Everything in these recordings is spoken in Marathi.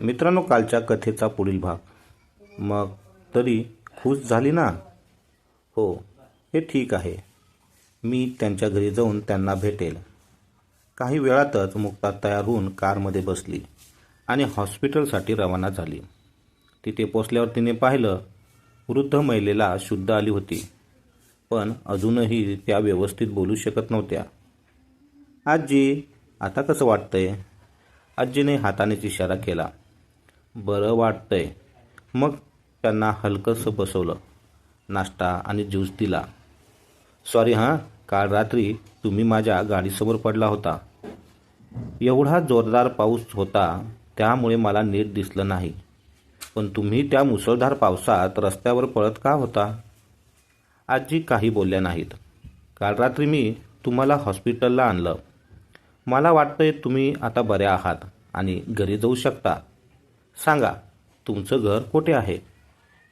मित्रांनो कालच्या कथेचा पुढील भाग. मग तरी खुश झाली ना? हो हे ठीक आहे. मी त्यांच्या घरी जाऊन त्यांना भेटेल. काही वेळातच मुक्ता तयार होऊन कारमध्ये बसली आणि हॉस्पिटलसाठी रवाना झाली. तिथे पोचल्यावर तिने पाहिलं वृद्ध महिलेला शुद्ध आली होती. पण अजूनही त्या व्यवस्थित बोलू शकत नव्हत्या. आजी आता कसं वाटतंय? आजीने हातानेच इशारा केला. बरं वाटतंय. मग त्यांना हलकंसं बसवलं नाश्ता आणि ज्यूस दिला. सॉरी हां काल रात्री तुम्ही माझ्या गाडीसमोर पडला होता. एवढा जोरदार पाऊस होता त्यामुळे मला नीट दिसलं नाही. पण तुम्ही त्या मुसळधार पावसात रस्त्यावर पळत का होता? आजी काही बोलल्या नाहीत. काल रात्री मी तुम्हाला हॉस्पिटलला आणलं. मला वाटतंय तुम्ही आता बऱ्या आहात आणि घरी जाऊ शकता. सांगा तुमचं घर कुठे आहे?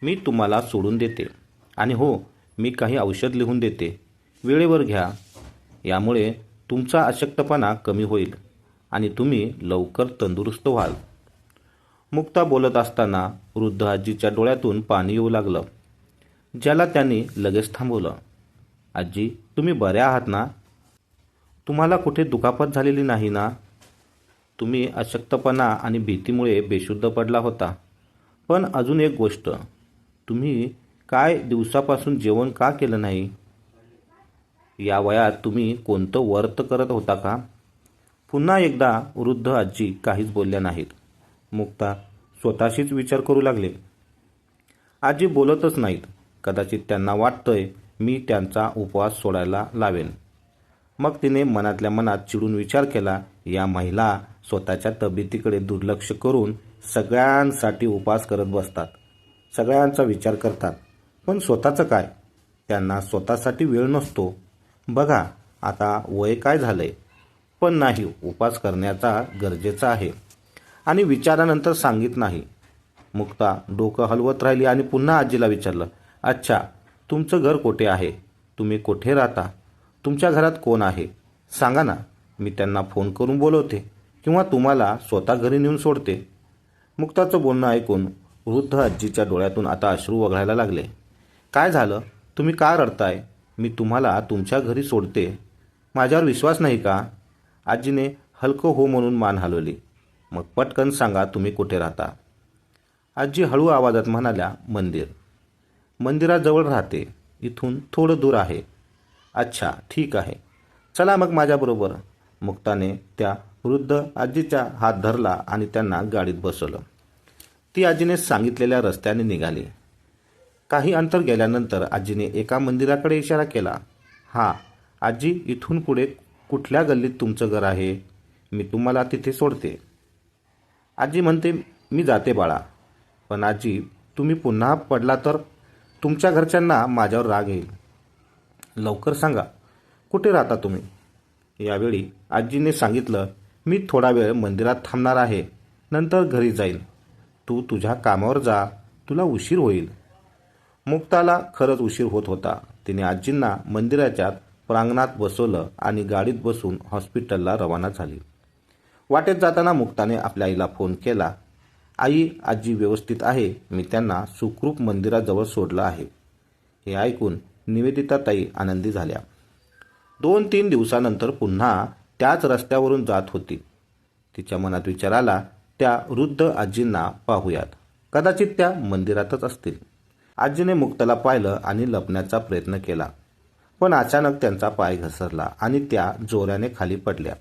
मी तुम्हाला सोडून देते. आणि हो मी काही औषध लिहून देते. वेळेवर घ्या. यामुळे तुमचा अशक्तपणा कमी होईल आणि तुम्ही लवकर तंदुरुस्त व्हाल. मुक्ता बोलत असताना वृद्ध आजीच्या डोळ्यातून पाणी येऊ लागलं. ज्याला त्यांनी लगेच थांबवलं. आजी तुम्ही बऱ्या आहात ना? तुम्हाला कुठे दुखापत झालेली नाही ना? तुम्ही अशक्तपणा आणि भीतीमुळे बेशुद्ध पडला होता. पण अजून एक गोष्ट. तुम्ही काय दिवसापासून जेवण का केलं नाही? या वयात तुम्ही कोणतं वर्त करत होता का? पुन्हा एकदा वृद्ध आजी काहीच बोलल्या नाहीत. मुक्ता स्वतःशीच विचार करू लागले. आजी बोलतच नाहीत. कदाचित त्यांना वाटतंय मी त्यांचा उपवास सोडायला लावेन. मग तिने मनातल्या मनात चिडून विचार केला या महिला स्वतःच्या तब्येतीकडे दुर्लक्ष करून सगळ्यांसाठी उपवास करत बसतात. सगळ्यांचा विचार करतात. पण स्वतःचं काय? त्यांना स्वतःसाठी वेळ नसतो. बघा आता वय काय झालंय? पण नाही उपास करण्याचा गरजेचा आहे. आणि विचारानंतर सांगित नाही. मुक्ता डोकं हलवत राहिली आणि पुन्हा आजीला विचारलं अच्छा तुमचं घर कोठे आहे? तुम्ही कोठे राहता? तुमच्या घरात कोण आहे? सांगा ना. मी त्यांना फोन करून बोलवते. किंवा तुम्हाला स्वतः घरी नेऊन सोडते. मुक्ताचं बोलणं ऐकून वृद्ध आजीच्या डोळ्यातून आता अश्रू वगळायला लागले. काय झालं? तुम्ही का रडताय? मी तुम्हाला तुमच्या घरी सोडते. माझ्यावर विश्वास नाही का? आजीने हलकं हो म्हणून मान हलवली. मग पटकन सांगा तुम्ही कुठे राहता? आजी हळू आवाजात म्हणाल्या मंदिर. मंदिराजवळ राहते. इथून थोडं दूर आहे. अच्छा ठीक आहे. चला मग माझ्याबरोबर. मुक्ताने त्या वृद्ध आजीचा हात धरला आणि त्यांना गाडीत बसवलं. ती आजीने सांगितलेल्या रस्त्याने निघाली. काही अंतर गेल्यानंतर आजीने एका मंदिराकडे इशारा केला. हां आजी इथून पुढे कुठल्या गल्लीत तुमचं घर आहे? मी तुम्हाला तिथे सोडते. आजी म्हणते मी जाते बाळा. पण आजी तुम्ही पुन्हा पडला तर तुमच्या घरच्यांना माझ्यावर राग येईल. लवकर सांगा कुठे राहता तुम्ही? यावेळी आजीने सांगितलं मी थोडा वेळ मंदिरात थांबणार आहे. नंतर घरी जाईल. तू तुझ्या कामावर जा. तुला उशीर होईल. मुक्ताला खरंच उशीर होत होता. तिने आजींना मंदिराच्या प्रांगणात बसवलं आणि गाडीत बसून हॉस्पिटलला रवाना झाली. वाटेत जाताना मुक्ताने आपल्या आईला फोन केला आई आजी व्यवस्थित आहे. मी त्यांना सुखरूप मंदिराजवळ सोडलं आहे. हे ऐकून निवेदिता ताई आनंदी झाल्या. दोन तीन दिवसानंतर पुन्हा त्याच रस्त्यावरून जात होती. तिच्या मनात विचार आला त्या वृद्ध आजींना पाहूयात. कदाचित त्या मंदिरातच असतील. आजीने मुक्ताला पाहिलं आणि लपण्याचा प्रयत्न केला. पण अचानक त्यांचा पाय घसरला आणि त्या जोराने खाली पडल्या.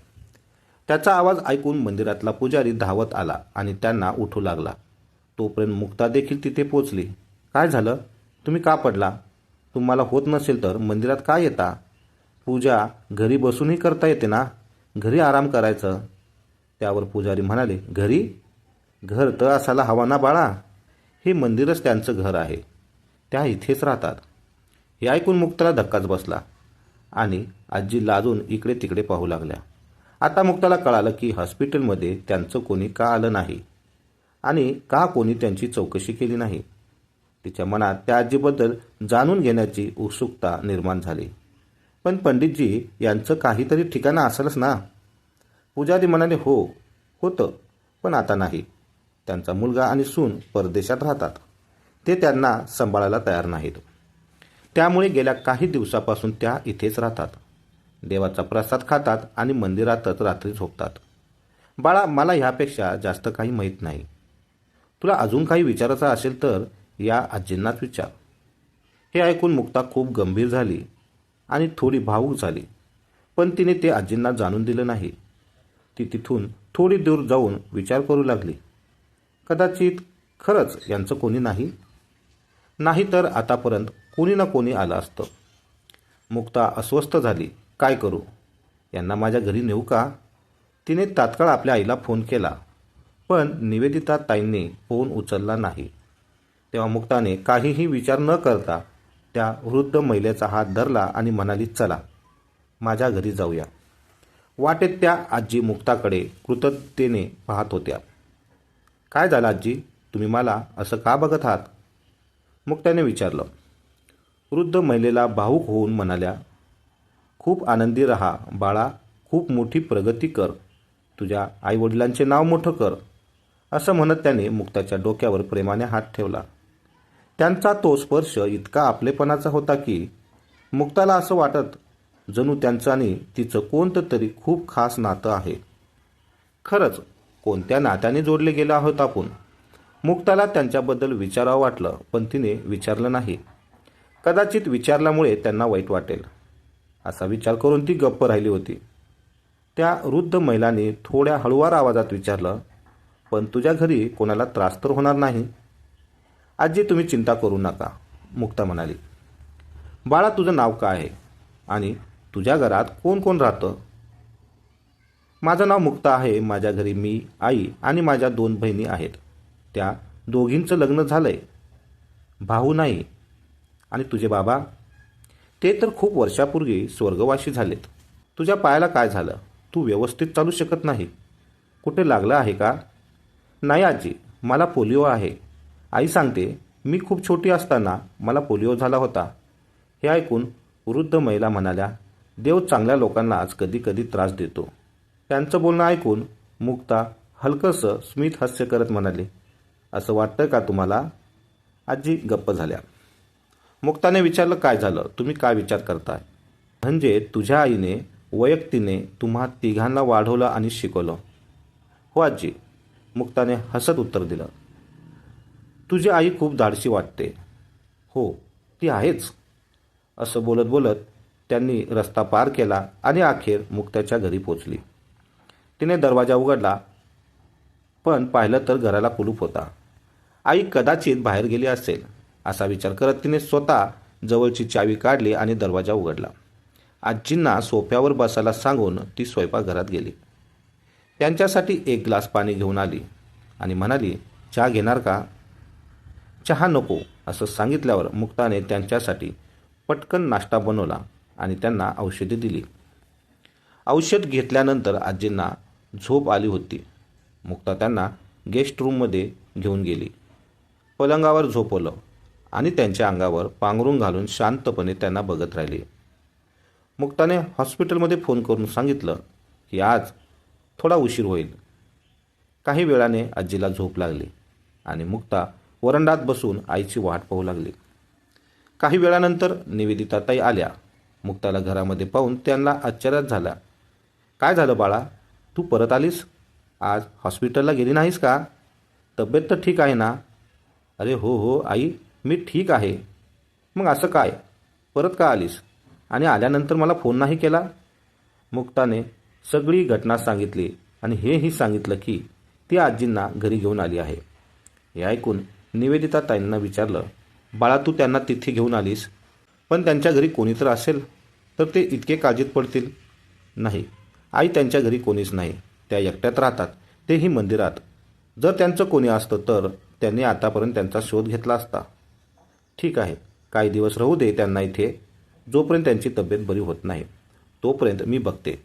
त्याचा आवाज ऐकून मंदिरातला पुजारी धावत आला आणि त्यांना उठू लागला. तोपर्यंत मुक्ता देखील तिथे पोचली. काय झालं? तुम्ही का पडला? तुम्हाला होत नसेल तर मंदिरात का येता? पूजा घरी बसूनही करता येते ना? घरी आराम करायचं. त्यावर पुजारी म्हणाले घरी? घर तर असायला हवा ना बाळा. हे मंदिरच त्यांचं घर आहे. त्या इथेच राहतात. हे ऐकून मुक्ताला धक्काच बसला आणि आजी लाजून इकडे तिकडे पाहू लागल्या. आता मुक्ताला कळालं की हॉस्पिटलमध्ये त्यांचं कोणी का आलं नाही आणि का कोणी त्यांची चौकशी केली नाही. तिच्या मनात त्या आजीबद्दल जाणून घेण्याची उत्सुकता निर्माण झाली. पण पंडितजी यांचं काहीतरी ठिकाणं असेलच ना. पुजारी म्हणाले हो होतं पण आता नाही. त्यांचा मुलगा आणि सून परदेशात राहतात. ते त्यांना सांभाळायला तयार नाहीत. त्यामुळे गेल्या काही दिवसापासून त्या इथेच राहतात. देवाचा प्रसाद खातात आणि मंदिरातच रात्री झोपतात. बाळा मला ह्यापेक्षा जास्त काही माहीत नाही. तुला अजून काही विचारायचं असेल तर या आजींनाच विचार. हे ऐकून मुक्ता खूप गंभीर झाली. आणि थोडी भावूक झाली. पण तिने ते आजींना जाणून दिलं नाही. ती तिथून थोडी दूर जाऊन विचार करू लागली. कदाचित खरंच यांचं कोणी नाही? नाही तर आतापर्यंत कोणी ना कोणी आलं असतं. मुक्ता अस्वस्थ झाली. काय करू? यांना माझ्या घरी नेऊ का? तिने तात्काळ आपल्या आईला फोन केला. पण निवेदिता ताईंनी फोन उचलला नाही. तेव्हा मुक्ताने काहीही विचार न करता त्या वृद्ध महिलेचा हात धरला आणि म्हणाली चला माझ्या घरी जाऊया. वाटेत त्या आजी मुक्ताकडे कृतज्ञतेने पाहत होत्या. काय झालं आजी? तुम्ही मला असं का बघत आहात? मुक्ताने विचारलं. वृद्ध महिलेला भाऊक होऊन म्हणाल्या खूप आनंदी रहा बाळा खूप मोठी प्रगती कर तुझ्या आईवडिलांचे नाव मोठं कर असं म्हणत त्याने मुक्ताच्या डोक्यावर प्रेमाने हात ठेवला. त्यांचा तो स्पर्श इतका आपलेपणाचा होता की मुक्ताला असं वाटत जणू त्यांचं आणि तिचं कोणतं तरी खूप खास नातं आहे. खरंच कोणत्या नात्याने जोडले गेलो आहोत आपण? मुक्ताला त्यांच्याबद्दल विचारावं वाटलं पण तिने विचारलं नाही. कदाचित विचारल्यामुळे त्यांना वाईट वाटेल. असा विचार करून ती गप्प राहिली होती. त्या वृद्ध महिलांनी थोड्या हळुवार आवाजात विचारलं पण तुझ्या घरी कोणाला त्रास तर होणार नाही? आजी तुम्ही चिंता करू नका मुक्ता म्हणाली. बाळा तुझं नाव काय आहे? आणि तुझ्या घरात कोण कोण राहतं? माझं नाव मुक्ता आहे माझ्या घरी मी आई आणि माझ्या दोन बहिणी आहेत. त्या दोघींचं लग्न झालं आहे भाऊ नाही. आणि तुझे बाबा? ते तर खूप वर्षापूर्वी स्वर्गवासी झालेत. तुझ्या पायाला काय झालं? तू व्यवस्थित चालू शकत नाही. कुठे लागलं आहे का? नाही आजी मला पोलिओ आहे. आई सांगते मी खूप छोटी असताना मला पोलिओ झाला होता. हे ऐकून वृद्ध महिला म्हणाल्या देव चांगल्या लोकांना आज कधी कधी त्रास देतो. त्यांचं बोलणं ऐकून मुक्ता हलकंसं स्मित हास्य करत म्हणाले असं वाटतं का तुम्हाला? आजी गप्प झाल्या. मुक्ताने विचारलं काय झालं? तुम्ही काय विचार करताय? म्हणजे तुझ्या आईने वैयक्तीने तुम्हा तिघांना वाढवलं आणि शिकवलं. हो आजी. मुक्ताने हसत उत्तर दिलं तुझी आई खूप धाडशी वाटते. हो ती आहेच. असं बोलत बोलत त्यांनी रस्ता पार केला आणि अखेर मुक्त्याच्या घरी पोचली. तिने दरवाजा उघडला पण पाहिलं तर घराला कुलूप होता. आई कदाचित बाहेर गेली असेल असा विचार करत तिने स्वतः जवळची चावी काढली आणि दरवाजा उघडला. आजींना सोफ्यावर बसायला सांगून ती स्वयंपाकघरात गेली. त्यांच्यासाठी एक ग्लास पाणी घेऊन आली आणि म्हणाली चहा घेणार का? चहा नको असं सांगितल्यावर मुक्ताने त्यांच्यासाठी पटकन नाश्ता बनवला आणि त्यांना औषधे दिली. औषध घेतल्यानंतर आजींना झोप आली होती. मुक्ता त्यांना गेस्ट रूममध्ये घेऊन गेली. पलंगावर झोपवलं आणि त्यांच्या अंगावर पांघरून घालून शांतपणे त्यांना बघत राहिली. मुक्ताने हॉस्पिटलमध्ये फोन करून सांगितलं की आज थोडा उशीर होईल. काही वेळाने आजीला झोप लागली आणि मुक्ता वरंडात बसून आईची वाट पाहू लागली. काही वेळानंतर निवेदिताताई आल्या. मुक्ताला घरामध्ये पाहून त्यांना आश्चर्यात झाला काय झालं बाळा? तू परत आलीस? आज हॉस्पिटलला गेली नाहीस का? तब्येत तर ठीक आहे ना? अरे हो हो आई मी ठीक आहे. मग असं काय? परत का आलीस? आणि आल्यानंतर मला फोन नाही केला? मुक्ताने सगळी घटना सांगितली आणि हेही सांगितलं की ती आजींना घरी घेऊन आली आहे. हे ऐकून निवेदिता ताईंना विचारलं बाळा तू त्यांना तिथे घेऊन आलीस पण त्यांच्या घरी कोणी तर असेल तर ते इतके काळजीत पडतील? नाही आई त्यांच्या घरी कोणीच नाही त्या एकट्यात राहतात तेही मंदिरात. जर त्यांचं कोणी असतं तर त्यांनी आतापर्यंत त्यांचा शोध घेतला असता. ठीक आहे काही दिवस राहू दे त्यांना इथे. जोपर्यंत त्यांची तब्येत बरी होत नाही तोपर्यंत मी बघते.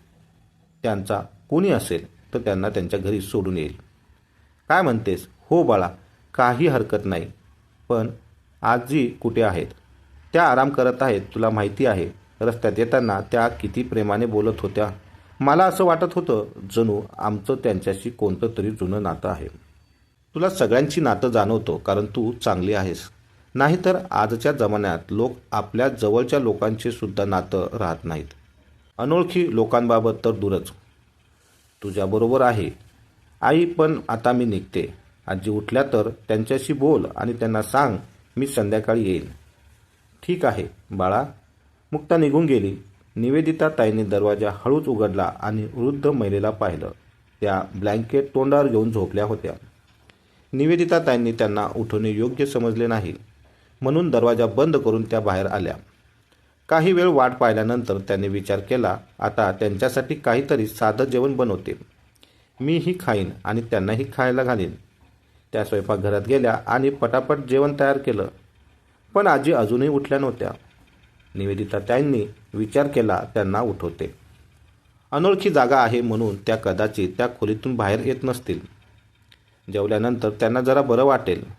त्यांचा कोणी असेल तर त्यांना त्यांच्या घरी सोडून येईल. काय म्हणतेस? हो बाळा काही हरकत नाही. पण आजी कुठे आहेत त्या आराम करत आहेत तुला माहिती आहे. रस्त्यात येताना त्या किती प्रेमाने बोलत होत्या. मला असं वाटत होतं जणू आमचं त्यांच्याशी कोणतं तरी जुनं नातं आहे. तुला सगळ्यांची नातं जाणवतो कारण तू चांगली आहेस. नाहीतर आजच्या जमान्यात लोक आपल्या जवळच्या लोकांचे सुद्धा नातं राहत नाहीत. अनोळखी लोकांबाबत तर दूरच. तुझ्याबरोबर आहे. आई पण आता मी निघते. आजी उठल्या तर त्यांच्याशी बोल आणि त्यांना सांग मी संध्याकाळी येईन. ठीक आहे बाळा. मुक्ता निघून गेली. निवेदिता ताईने दरवाजा हळूच उघडला आणि वृद्ध महिलेला पाहिलं. त्या ब्लँकेट तोंडावर घेऊन झोपल्या होत्या. निवेदिता ताईंनी त्यांना उठवणे योग्य समजले नाही. म्हणून दरवाजा बंद करून त्या बाहेर आल्या. काही वेळ वाट पाहिल्यानंतर त्यांनी विचार केला आता त्यांच्यासाठी काहीतरी साधं जेवण बनवते. मीही खाईन आणि त्यांनाही खायला घालीन. त्या स्वयंपाकघरात गेल्या आणि पटापट जेवण तयार केलं. पण आजी अजूनही उठल्या नव्हत्या. निवेदिता त्यांनी विचार केला त्यांना उठवते. अनोळखी जागा आहे म्हणून त्या कदाचित त्या खोलीतून बाहेर येत नसतील. जेवल्यानंतर त्यांना जरा बरं वाटेल.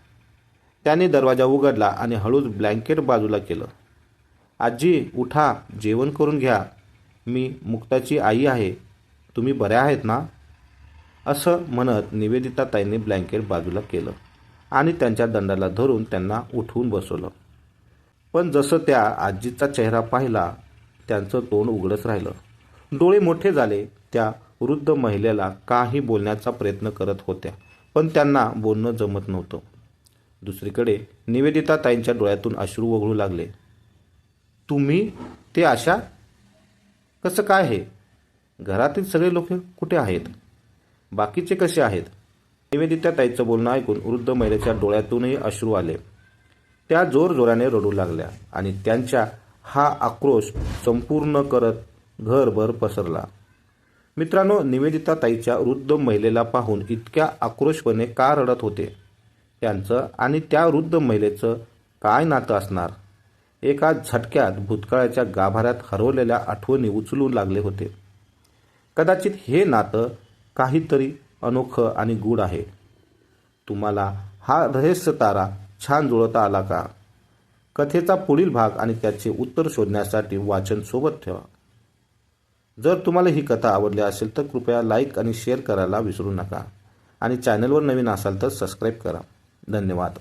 त्याने दरवाजा उघडला आणि हळूच ब्लँकेट बाजूला केलं. आजी उठा जेवण करून घ्या. मी मुक्ताची आई आहे. तुम्ही बऱ्या आहेत ना? असं म्हणत निवेदिताताईंनी ब्लँकेट बाजूला केलं आणि त्यांच्या दंडाला धरून त्यांना उठवून बसवलं. पण जसं त्या आजीचा चेहरा पाहिला त्यांचं तोंड उघडच राहिलं. डोळे मोठे झाले त्या वृद्ध महिलेला काही बोलण्याचा प्रयत्न करत होत्या पण त्यांना बोलणं जमत नव्हतं. दुसरीकडे निवेदिता ताईंच्या डोळ्यातून अश्रू वगळू लागले. तुम्ही ते आशा? कसं काय आहे घरातील सगळे लोक कुठे आहेत? बाकीचे कसे आहेत? निवेदिता ताईचं बोलणं ऐकून वृद्ध महिलेच्या डोळ्यातूनही अश्रू आले. त्या जोर जोराने रडू लागल्या आणि त्यांच्या हा आक्रोश संपूर्ण करत घरभर पसरला. मित्रांनो निवेदिता ताईच्या वृद्ध महिलेला पाहून इतक्या आक्रोशपणे का रडत होते? त्यांचं आणि त्या वृद्ध महिलेचं काय नातं असणार? एका झटक्यात भूतकाळाच्या गाभाऱ्यात हरवलेल्या आठवणी उचलू लागले होते. कदाचित हे नातं काहीतरी अनोखं आणि गूढ आहे. तुम्हाला हा रहस्य तारा छान जुळवता आला का? कथेचा पुढील भाग आणि त्याचे उत्तर शोधण्यासाठी वाचन सोबत ठेवा. जर तुम्हाला ही कथा आवडली असेल तर कृपया लाईक आणि शेअर करायला विसरू नका. आणि चॅनलवर नवीन असाल तर सबस्क्राईब करा. धन्यवाद.